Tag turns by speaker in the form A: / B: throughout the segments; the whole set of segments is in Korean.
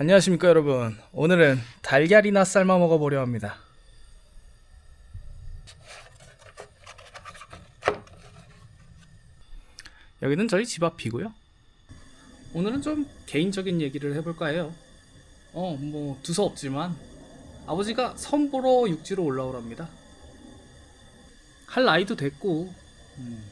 A: 안녕하십니까 여러분. 오늘은 달걀이나 삶아 먹어보려 합니다. 여기는 저희 집 앞이고요. 오늘은 좀 개인적인 얘기를 해볼까 해요. 어 뭐 두서없지만 아버지가 선보러 육지로 올라오랍니다. 할 나이도 됐고 음,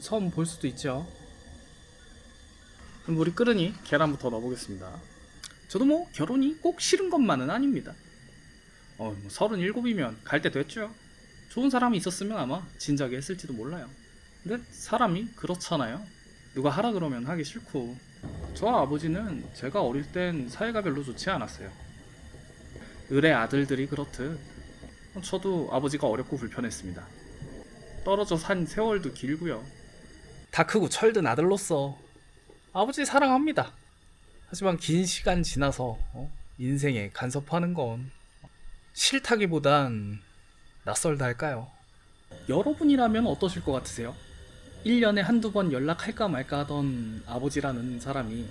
A: 섬 볼 수도 있죠. 그럼 물이 끓으니 계란부터 넣어보겠습니다 저도 뭐 결혼이 꼭 싫은 것만은 아닙니다. 어, 뭐 서른일곱이면 갈 때 됐죠. 좋은 사람이 있었으면 아마 진작에 했을지도 몰라요. 근데 사람이 그렇잖아요. 누가 하라 그러면 하기 싫고. 저 아버지는 제가 어릴 땐 사이가 별로 좋지 않았어요. 을의 아들들이 그렇듯 저도 아버지가 어렵고 불편했습니다. 떨어져 산 세월도 길고요. 다 크고 철든 아들로서 아버지 사랑합니다. 하지만 긴 시간 지나서 어? 인생에 간섭하는 건 싫다기보단 낯설다 할까요? 여러분이라면 어떠실 것 같으세요? 1년에 한두 번 연락할까 말까 하던 아버지라는 사람이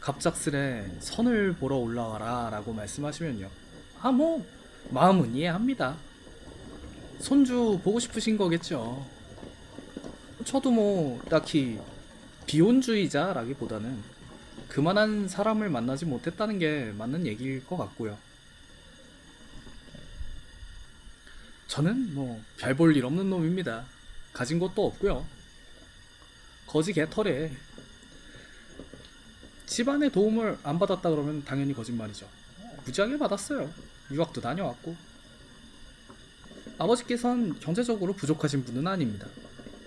A: 갑작스레 선을 보러 올라와라 라고 말씀하시면요. 아, 뭐, 마음은 이해합니다. 손주 보고 싶으신 거겠죠. 저도 뭐, 딱히 비혼주의자라기보다는 그만한 사람을 만나지 못했다는 게 맞는 얘기일 것 같고요. 저는 뭐 별 볼 일 없는 놈입니다. 가진 것도 없고요. 거지 개털에 집안의 도움을 안 받았다 그러면 당연히 거짓말이죠. 무지하게 받았어요. 유학도 다녀왔고. 아버지께선 경제적으로 부족하신 분은 아닙니다.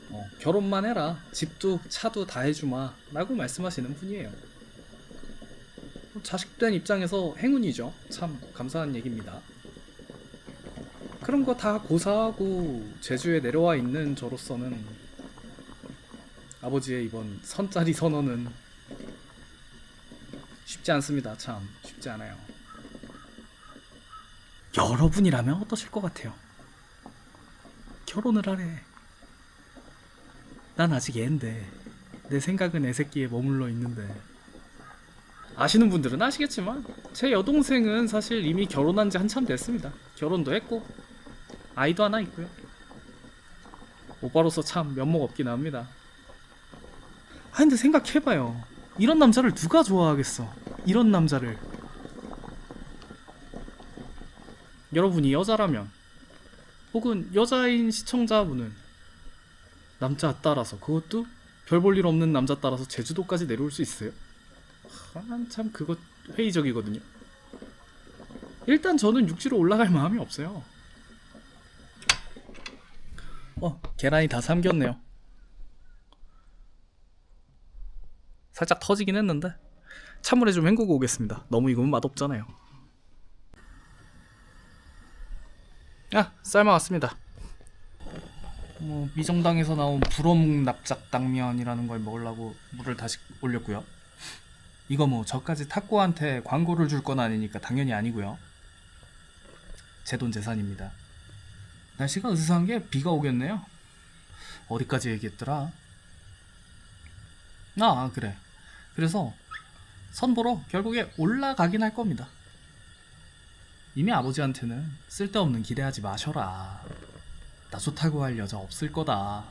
A: 어, 결혼만 해라. 집도 차도 다 해주마. 라고 말씀하시는 분이에요. 자식된 입장에서 행운이죠. 참 감사한 얘기입니다. 그런 거 다 고사하고 제주에 내려와 있는 저로서는 아버지의 이번 선짜리 선언은 쉽지 않습니다. 참 쉽지 않아요. 여러분이라면 어떠실 것 같아요? 결혼을 하래. 난 아직 애인데 내 생각은 애 새끼에 머물러 있는데 아시는 분들은 아시겠지만 제 여동생은 사실 이미 결혼한 지 한참 됐습니다. 결혼도 했고 아이도 하나 있고요. 오빠로서 참 면목 없긴 합니다. 아 근데 생각해봐요. 이런 남자를 누가 좋아하겠어? 이런 남자를 여러분이 여자라면 혹은 여자인 시청자분은 남자 따라서 그것도 별 볼 일 없는 남자 따라서 제주도까지 내려올 수 있어요? 한참 그거 회의적이거든요. 일단 저는 육지로 올라갈 마음이 없어요. 어, 계란이 다 삼겼네요. 살짝 터지긴 했는데 찬물에 좀 헹구고 오겠습니다. 너무 익으면 맛없잖아요. 아, 삶아 왔습니다. 뭐 미정당에서 나온 불어묵 납작 당면이라는 걸 먹으려고 물을 다시 올렸고요. 이거 뭐 저까지 탁구한테 광고를 줄 건 아니니까 당연히 아니고요. 제 돈 재산입니다. 날씨가 으스스한 게 비가 오겠네요. 어디까지 얘기했더라? 아 그래. 그래서 선 보러 결국에 올라가긴 할 겁니다. 이미 아버지한테는 쓸데없는 기대하지 마셔라. 나 좋다고 할 여자 없을 거다.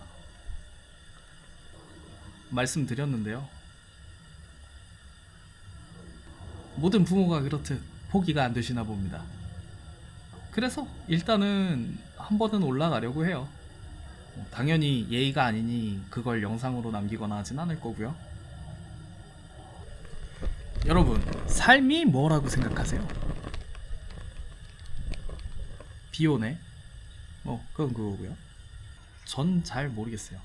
A: 말씀드렸는데요. 모든 부모가 그렇듯 포기가 안 되시나 봅니다. 그래서 일단은 한 번은 올라가려고 해요. 당연히 예의가 아니니 그걸 영상으로 남기거나 하진 않을 거고요. 여러분, 삶이 뭐라고 생각하세요? 비 오네. 어, 그건 그거고요. 전 잘 모르겠어요.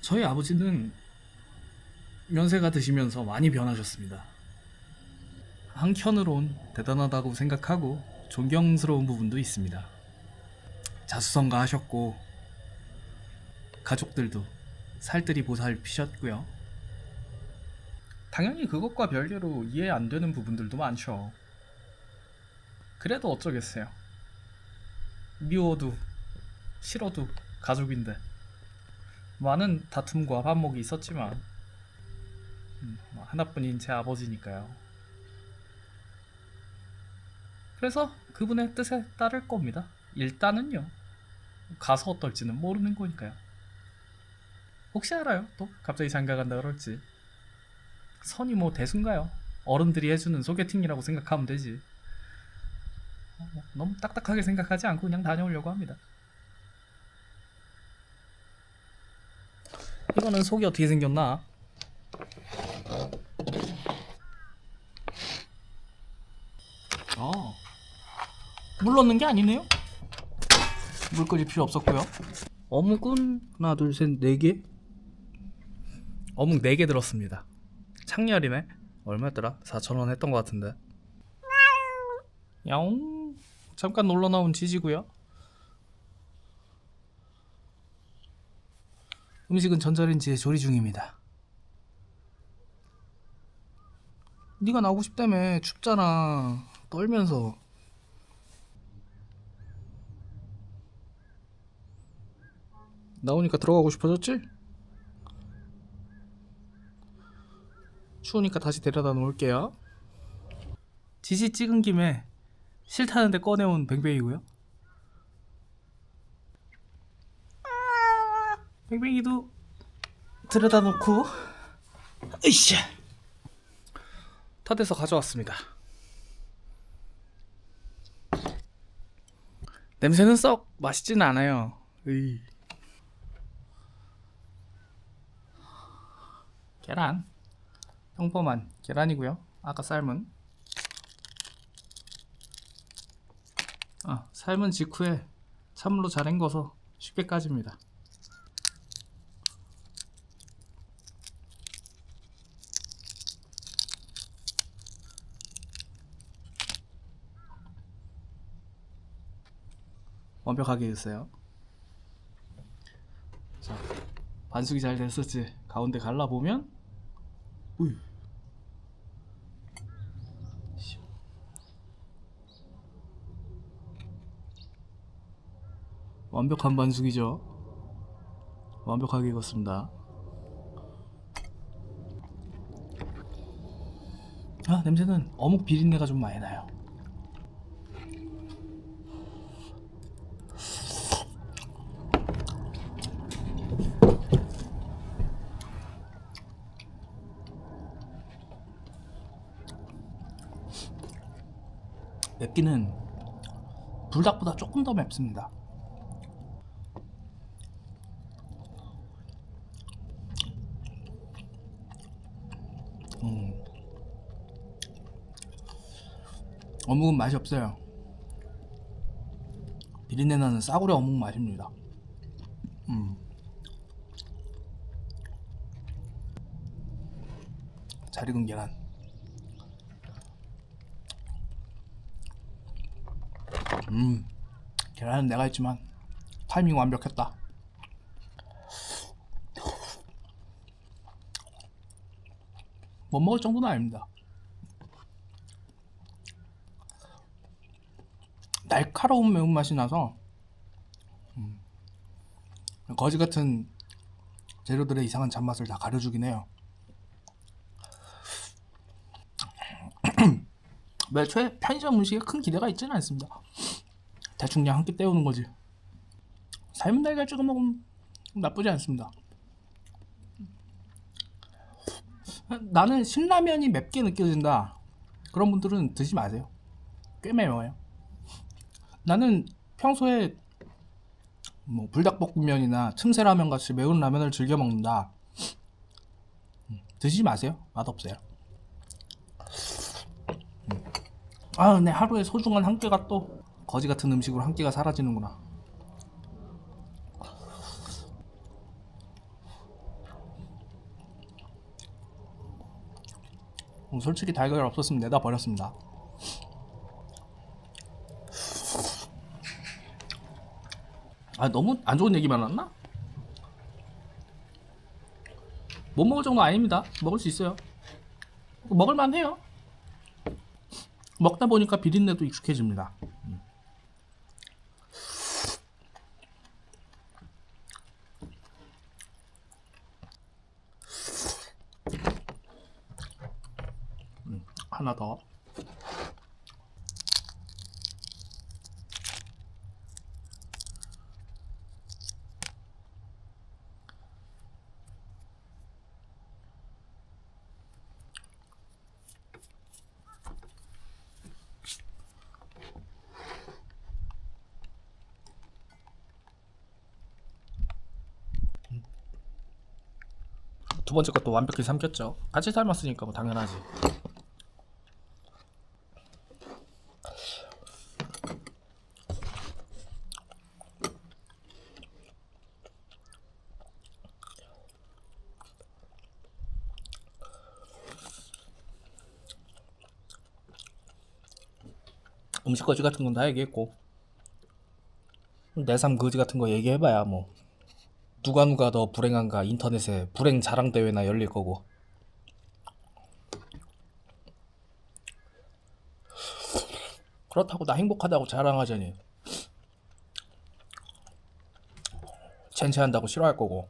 A: 저희 아버지는 연세가 드시면서 많이 변하셨습니다. 한켠으론 대단하다고 생각하고 존경스러운 부분도 있습니다. 자수성가 하셨고 가족들도 살뜰히 보살피셨고요. 당연히 그것과 별개로 이해 안 되는 부분들도 많죠. 그래도 어쩌겠어요. 미워도 싫어도 가족인데 많은 다툼과 반목이 있었지만 하나뿐인 제 아버지니까요. 그래서 그분의 뜻에 따를 겁니다. 일단은요. 가서 어떨지는 모르는 거니까요. 혹시 알아요? 또 갑자기 장가 간다 그럴지. 선이 뭐 대순가요? 어른들이 해주는 소개팅이라고 생각하면 되지. 어, 뭐 너무 딱딱하게 생각하지 않고 그냥 다녀오려고 합니다. 이거는 속이 어떻게 생겼나? 아, 물 넣는 게 아니네요. 물 끓일 필요 없었고요. 어묵은 하나, 둘, 셋, 네 개. 어묵 네 개 들었습니다. 창렬이네. 얼마였더라? 4천 원 했던 것 같은데. 야옹. 잠깐 놀러 나온 지지고요. 음식은 전자레인지에 조리 중입니다. 네가 나오고 싶다며 춥잖아. 떨면서. 나오니까 들어가고 싶어졌지? 추우니까 다시 데려다 놓을게요. 지시 찍은 김에 싫다는데 꺼내온 뱅뱅이고요. 뱅뱅이도 들여다 놓고 으쌰 탓에서 가져왔습니다. 냄새는 썩 맛있지는 않아요. 으이. 계란 평범한 계란이고요. 아까 삶은 아, 삶은 직후에 찬물로 잘 헹궈서 쉽게 까집니다. 완벽하게 했어요. 자, 반숙이 잘 됐었지. 가운데 갈라 보면, 우유. 완벽한 반숙이죠. 완벽하게 익었습니다. 아 냄새는 어묵 비린내가 좀 많이 나요. 맵기는 불닭보다 조금 더 맵습니다. 음. 어묵은 맛이 없어요. 비린내 나는 싸구려 어묵 맛입니다. 음. 잘 익은 계란. 음. 계란은 내가 했지만 타이밍 완벽했다. 못 먹을 정도는 아닙니다. 날카로운 매운맛이 나서 음, 거지 같은 재료들의 이상한 잔맛을 다 가려주긴 해요. 매초에 편의점 음식에 큰 기대가 있지는 않습니다. 대충 그냥 한 끼 때우는 거지. 삶은 달걀 찍어 먹으면 나쁘지 않습니다. 나는 신라면이 맵게 느껴진다. 그런 분들은 드지 마세요. 꽤 매워요. 나는 평소에 뭐 불닭볶음면이나 틈새라면 같이 매운 라면을 즐겨 먹는다. 음, 드시지 마세요. 맛없어요. 음. 아, 내 하루에 소중한 한 끼가 또 거지 같은 음식으로 한 끼가 사라지는구나. 음, 솔직히 달걀 없었으면 내다 버렸습니다. 아 너무 안 좋은 얘기만 왔나? 못 먹을 정도 아닙니다. 먹을 수 있어요. 먹을만 해요. 먹다 보니까 비린내도 익숙해집니다. 음. 하나 더. 두 번째 것도 완벽히 삼켰죠. 같이 삶았으니까 뭐 당연하지. 음식 거지 같은 건 다 얘기했고. 내삶 거지 같은 거 얘기해봐야 뭐 누가 누가 더 불행한가 인터넷에 불행 자랑 대회나 열릴 거고. 그렇다고 나 행복하다고 자랑하자니 첸체한다고 싫어할 거고.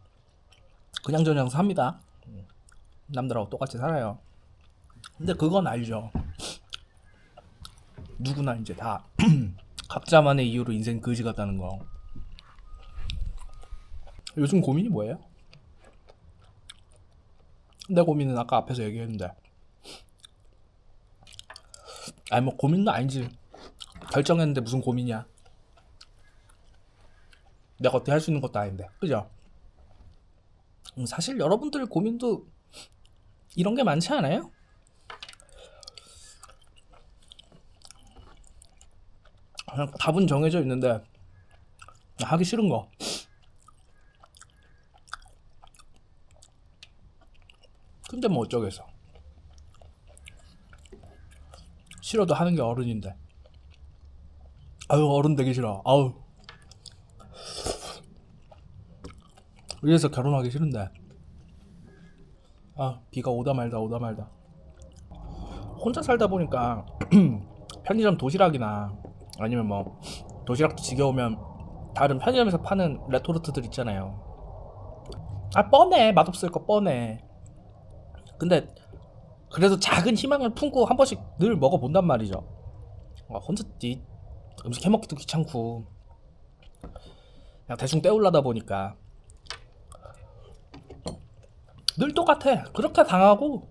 A: 그냥 저냥 삽니다. 남들하고 똑같이 살아요. 근데 그건 알죠 누구나 이제 다 각자만의 이유로 인생 거지 같다는 거 요즘 고민이 뭐예요? 내 고민은 아까 앞에서 얘기했는데 아니 뭐 고민도 아니지 결정했는데 무슨 고민이야 내가 어떻게 할 수 있는 것도 아닌데 그죠? 음, 사실 여러분들 고민도 이런 게 많지 않아요? 그냥 답은 정해져 있는데 하기 싫은 거 근데 뭐 어쩌겠어. 싫어도 하는 게 어른인데. 아유 어른 되기 싫어. 아우. 이래서 결혼하기 싫은데. 아 비가 오다 말다 오다 말다. 혼자 살다 보니까 편의점 도시락이나 아니면 뭐 도시락도 지겨우면 다른 편의점에서 파는 레토르트들 있잖아요. 아 뻔해 맛없을 거 뻔해. 근데 그래도 작은 희망을 품고 한 번씩 늘 먹어본단 말이죠. 아, 혼자 이 음식 해먹기도 귀찮고 그냥 대충 때우려다 보니까 늘 똑같아. 그렇게 당하고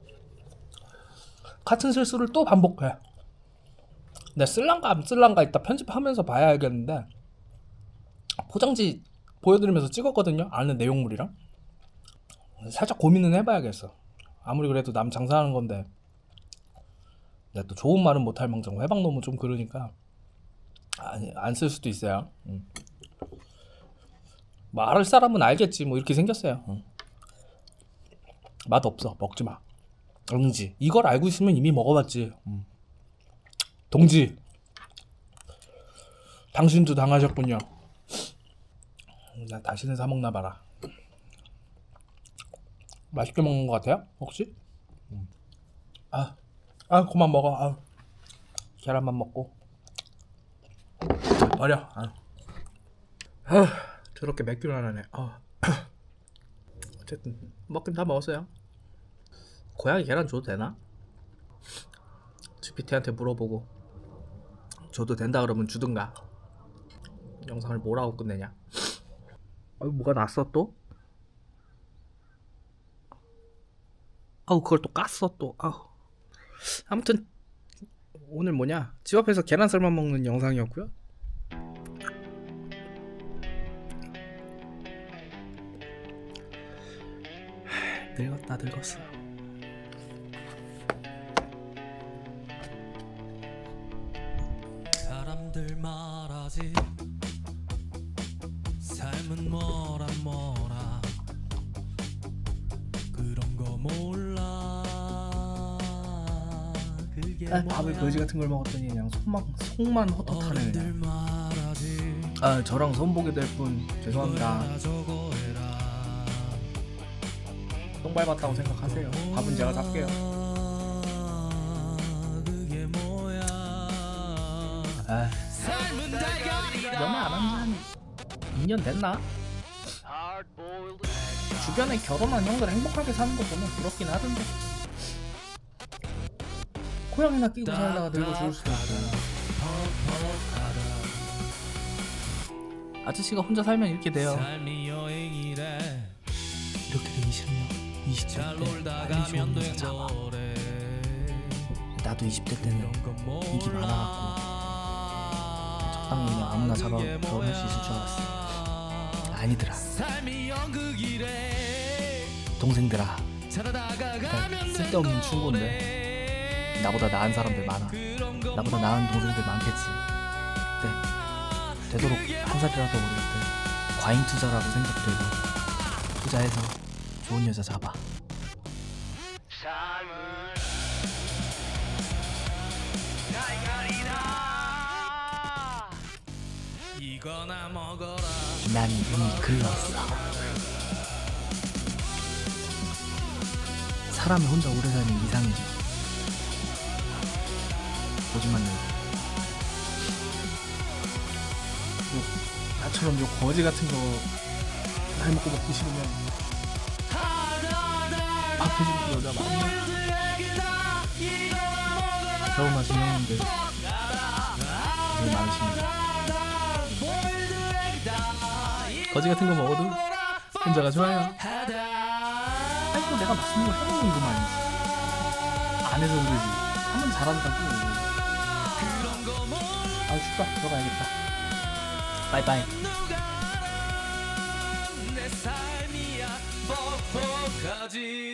A: 같은 실수를 또 반복해. 내 쓸랑가 안 쓸랑가 이따 편집하면서 봐야 알겠는데 포장지 보여드리면서 찍었거든요. 아는 내용물이랑 살짝 고민은 해봐야겠어. 아무리 그래도 남 장사하는 건데 내가 또 좋은 말은 못할 망정 회방 너무 좀 그러니까 아니 안 쓸 수도 있어요. 음. 말할 사람은 알겠지 뭐 이렇게 생겼어요. 음. 맛 없어 먹지 마. 응지 이걸 알고 있으면 이미 먹어봤지. 음. 동지 당신도 당하셨군요. 나 다시는 사 먹나 봐라. 맛있게 먹는 것 같아요? 혹시? 아, 아 그만 먹어. 아, 계란만 먹고 버려. 아, 아 저렇게 몇 킬로 하네. 아, 어쨌든 먹긴 다 먹었어요. 고양이 계란 줘도 되나? GPT한테 물어보고 줘도 된다 그러면 주든가. 영상을 뭐라고 끝내냐? 아, 뭐가 났어 또? 아우 그걸 또 깠어 또 아우 아무튼 오늘 뭐냐 집 앞에서 계란 삶아 먹는 영상이었고요 하, 늙었다 늙었어
B: 사람들 말하지. 삶은 뭐라 뭐라. 그런 거 몰라. 그게
A: 아, 밥을. 거지 같은 걸 먹었더니 그냥 속만 속만 헛헛하네
B: 어른들
A: 그냥
B: 말하지.
A: 아 저랑 손 보게 될 뿐. 죄송합니다.
B: 이거라 저거 해라.
A: 똥 밟았다고 생각하세요. 밥은 제가 살게요.
B: 그게 뭐야.
A: 아 2년 됐나? 주변에 결혼한 형들 행복하게 사는 거 보면 부럽긴 하던데. 포양이나 끼고 살다가 늙어 죽을 수도 있고. 아저씨가 혼자 살면 이렇게 돼요. 이렇게 되기 싫으면 20대 잘때 빨리 좋은 여자
C: 된
A: 잡아 나도 20대 때는 인기 많아갖고 적당히 그냥 아무나 잡아 결혼할 수 있을 줄 알았어 아니더라. 동생들아 쓸데없는 충고인데 나보다 나은 사람들 많아. 나보다 나은 동생들 많겠지. 네. 되도록 한 살이라도 어릴 때 과잉 투자라고 생각되고 투자해서 좋은 여자 잡아 난 이미 글렀어 사람이 혼자 오래 살면 이상해져 보지만 요. 나처럼 요 거지 같은 거 나이 먹고 먹기 싫으면 밥 해주는 여자 많아 결혼하신 형님들 되게 많으십니다 거지 같은 거 먹어도 혼자가 좋아요. 아이고 내가 맛있는 거 해먹는 이거만 안 해서 그러지 하면 잘한다고. 아 춥다. 들어가야겠다.
C: 내 삶이야. 뻑뻑하지